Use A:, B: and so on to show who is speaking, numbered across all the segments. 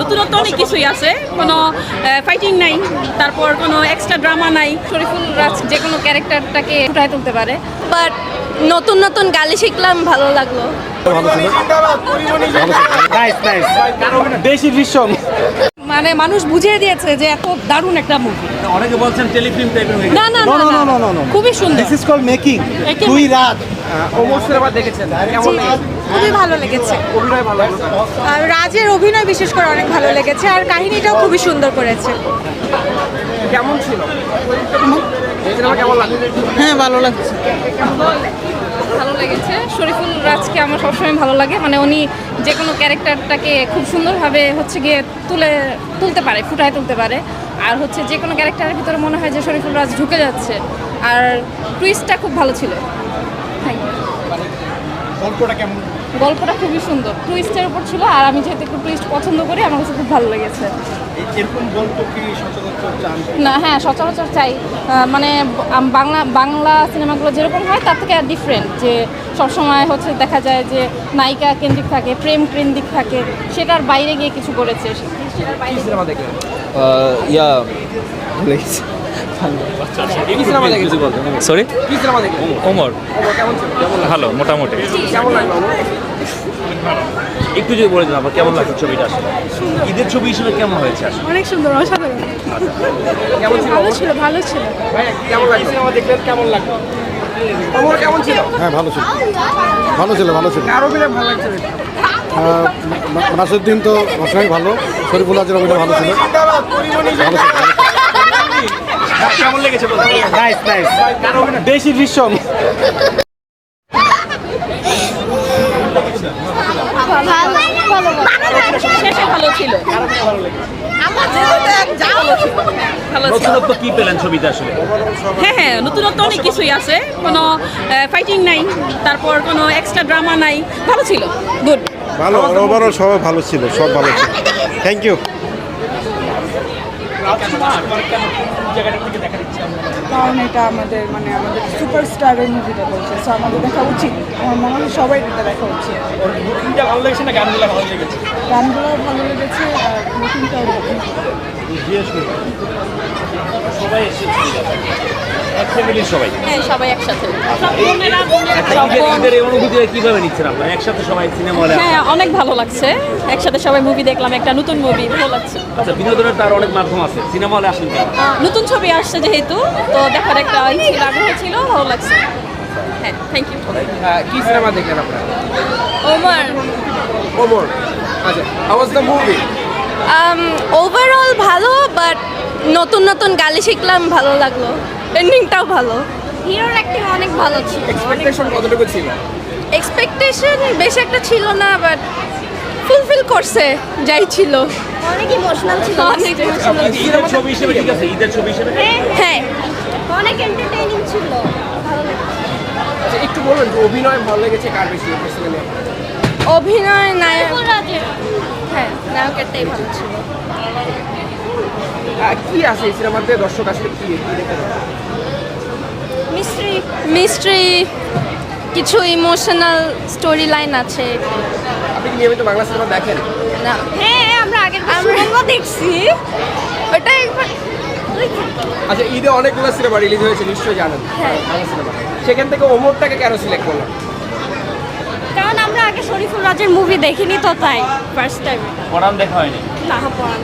A: নতুনত্ব অনেক কিছুই আছে। কোনো ফাইটিং নাই তারপর কোনো এক্সট্রা ড্রামা নাই। শরীফুল রাজ যে কোনো ক্যারেক্টারটাকে ফুটায় তুলতে পারে।
B: বাট নতুন নতুন গালি শিখলাম ভালো লাগল।
C: বেশি ভীষণ।
A: মানে মানুষ বুঝিয়ে দিয়েছে যে এত দারুণ একটা মুভি
D: অনেকে বলছেন টেলিফিল্ম টাইপের হয়ে
A: না না না
C: no, no, no.
A: খুবই সুন্দর।
C: দিস ইজ কল মেকিং দুই রাত।
D: ওমর সিনেমা দেখেছেন? কেমন
E: খুবই ভালো লেগেছে।
D: অভিনয় ভালো
E: আর রাজের অভিনয় বিশেষ করে অনেক ভালো লেগেছে আর কাহিনীটাও খুবই সুন্দর করেছে।
D: কেমন ছিল? কেমন লাগল
E: হ্যাঁ ভালো লাগছে।
A: ভালো লেগেছে। শরীফুল রাজকে আমার সবসময় ভালো লাগে। মানে উনি যে কোনো ক্যারেক্টারটাকে খুব সুন্দরভাবে হচ্ছে গিয়ে তুলে, তুলতে পারে, ফুটায় তুলতে পারে। আর হচ্ছে যে কোনো ক্যারেক্টারের ভিতরে মনে হয় যে শরীফুল রাজ ঢুকে যাচ্ছে। আর টুইস্টটা খুব ভালো ছিল। থ্যাংক ইউ
C: গল্পটা কেমন?
A: গল্পটা খুবই সুন্দর। টুইস্টের উপর ছিল আর আমি যেহেতু একটু টুইস্ট পছন্দ করি আমার কাছে খুব ভালো লেগেছে।
C: এরকম গল্প কি সচরাচর চান?
A: না হ্যাঁ সচরাচর চাই। মানে বাংলা বাংলা সিনেমাগুলো যেরকম হয় তার থেকে ডিফারেন্ট যে সবসময় হচ্ছে দেখা যায় যে নায়িকা কেন্দ্রিক থাকে প্রেম কেন্দ্রিক থাকে সেটার বাইরে গিয়ে কিছু করেছে। সেটার বাইরে
F: ইয়া লেগেছে সরি
D: কি সিনেমা দেখলেন
F: ওমর।
D: ওমর কেমন ছিল কেমন লাগল?
F: ভালো মোটামুটি? একটু যদি বলে দিন আবার কেমন লাগছে ছবিটা আসলে? ঈদের ছবি হিসেবে কেমন হয়েছে
E: অনেক সুন্দর অসাধারণ। ভালো? ছিল ভালো ছিল।
D: কেমন দেখলেন? কেমন লাগল? ওমর কেমন ছিল?
C: হ্যাঁ ভালো ছিল। ভালো ছিল ভালো ছিল।
D: কার অভিনয় ভালো লাগছে?
C: নাসিরুদ্দিন তো ভালো শরীফুল আজের অভিনয় ভালো ছিল ভালো ছিল।
D: কেমন লেগেছে
C: নাইস নাইস দেশি
A: শেষে ভালো ছিল
F: নতুনত্ব কি পেলেন ছবিতে আসলে?
A: হ্যাঁ হ্যাঁ নতুনত্ব অনেক কিছুই আছে। কোনো ফাইটিং নাই তারপর কোনো এক্সট্রা ড্রামা নাই। ভালো ছিল গুড
C: ভালো ওভারঅল ভালো ছিল সব ভালো ছিল। থ্যাংক ইউ
E: কারণ এটা আমাদের মানে আমাদের সুপারস্টারের মুভিটা বলছে সো আমাদের দেখা উচিত। আমার মনে হয় সবাই এটা দেখা উচিত।
D: ভালো লেগেছে না গানগুলো ভালো লেগেছে?
E: গানগুলো ভালো লেগেছে আর
F: সবাই এক ফ্যামিলির সবাই।
A: হ্যাঁ সবাই একসাথে।
F: কীভাবে নিচ্ছেন আপনারা? একসাথে সবাই সিনেমা হলে
A: হ্যাঁ অনেক ভালো লাগছে। একসাথে সবাই মুভি দেখলাম একটা নতুন মুভি ভালো লাগছে।
F: আচ্ছা বিনোদনের তার অনেক মাধ্যম আছে। সিনেমা হলে আসেন কেন
A: নতুন ছবি আসছে যেহেতু তো দেখার একটা ছিল আগ্রহ ছিল ভালো লাগছে। হ্যাঁ থ্যাংক ইউ
D: কি সিনেমা দেখলেন আপনারা? ওমর। আচ্ছা how was the movie
B: overall Um, ভালো বাট নতুন নতুন গালি শিখলাম ভালো লাগল। এন্ডিংটাও ভালো। হিরোর অ্যাক্টিং অনেক ভালো ছিল
D: এক্সপেকটেশন কতটুকু ছিল?
B: এক্সপেকটেশন বেশি একটা ছিল না বাট ফুলফিল করছে যাই ছিল। অনেক ইমোশনাল ছিল। অনেক ইমোশনাল
F: ঈদের ছবি হিসেবে ঠিক আছে ঈদের ছবি হিসেবে
B: হ্যাঁ অনেক এন্টারটেইনিং ছিল।
D: আচ্ছা একটু বলুন অভিনয় ভালো লেগেছে কার বেশি
B: অভিনয় নায়ক হ্যাঁ নায়কেরটাই ভালো ছিল।
D: কি আছে এই সিনেমাতে দর্শক আসলে কি কি দেখতে
B: মিস্ট্রি মিস্ট্রি কিছু ইমোশনাল স্টোরি লাইন আছে।
D: আপনি কি নিয়মিত বাংলা সিনেমা দেখেন?
B: না। আমরা দেখছি ওটা একবার
D: আচ্ছা ঈদে অনেকগুলো সিনেমা রিলিজ হয়েছে নিশ্চয়ই জানেন।
B: হ্যাঁ।
D: সিনেমা। সেখান থেকে ওমরটাকে কেন সিলেক্ট করলেন?
B: কারণ আমরা আগে শরীফুল রাজের মুভি দেখিনি তো তাই ফার্স্ট টাইম
F: পড়ান দেখা হয়নি।
B: না পড়ান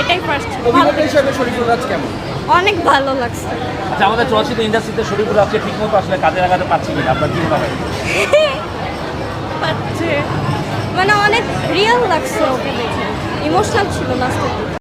B: এটাই ফার্স্ট
D: অভিনেতা হিসেবে শরীফুল রাজ কেমন?
B: অনেক ভালো লাগছে।
F: আচ্ছা আমাদের চলচ্চিত্র ইন্ডাস্ট্রিতে শরীফুল আজকে ঠিক মতো আসলে কাজে লাগাতে পারছি কিনা? আপনার কি মনে হয়?
B: পাচ্ছে। মানে অনেক রিয়েল লাগছে ওকে দেখে। ইমোশনাল ছিল লাস্টে